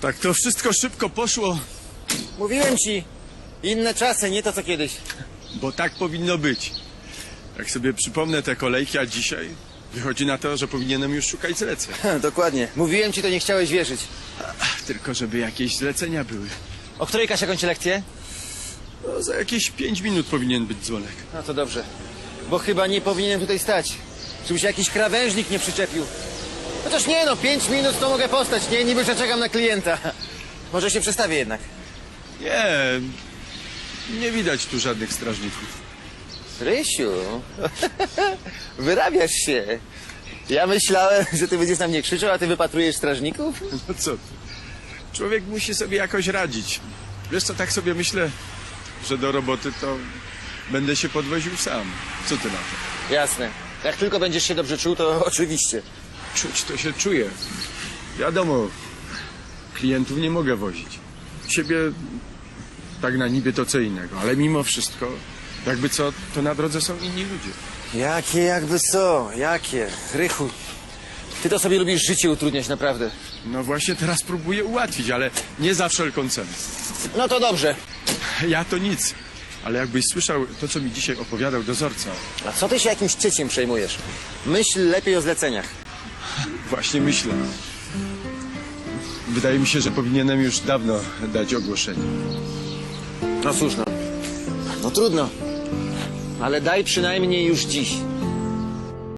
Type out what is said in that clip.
Tak to wszystko szybko poszło, Mówiłem ci, inne czasy, nie to co kiedyś. bo tak powinno być. Jak sobie przypomnę te kolejki, a dzisiaj wychodzi na to, że powinienem już szukać zleceń. Dokładnie. Mówiłem ci, to nie chciałeś wierzyć. Tylko żeby jakieś zlecenia były. O której Kasia kończy lekcję? No, za jakieś pięć minut powinien być dzwonek. No to dobrze. Bo chyba nie powinienem tutaj stać. Żeby się jakiś krawężnik nie przyczepił. Chociaż nie no, pięć minut to mogę postać, nie? Niby, że czekam na klienta. Może się przestawię jednak. Nie, nie widać tu żadnych strażników. Rysiu, wyrabiasz się. Ja myślałem, że ty będziesz na mnie krzyczał, a ty wypatrujesz strażników? No co ty? Człowiek musi sobie jakoś radzić. Wiesz co, tak sobie myślę, że do roboty to będę się podwoził sam. Co ty na to? Jasne. Jak tylko będziesz się dobrze czuł, to oczywiście. Czuć to się czuję. Wiadomo, klientów nie mogę wozić. Siebie tak na niby to co innego, ale mimo wszystko, jakby co, to na drodze są inni ludzie. Jakie jakby co? Jakie? Rychu, ty to sobie lubisz życie utrudniać, naprawdę. No właśnie teraz próbuję ułatwić, ale nie za wszelką cenę. No to dobrze. Ja to nic. Ale jakbyś słyszał to, co mi dzisiaj opowiadał dozorca, A co ty się jakimś cieciem przejmujesz? Myśl lepiej o zleceniach. Właśnie myślę. Wydaje mi się, że powinienem już dawno dać ogłoszenie. No cóż no. No trudno. Ale daj przynajmniej już dziś.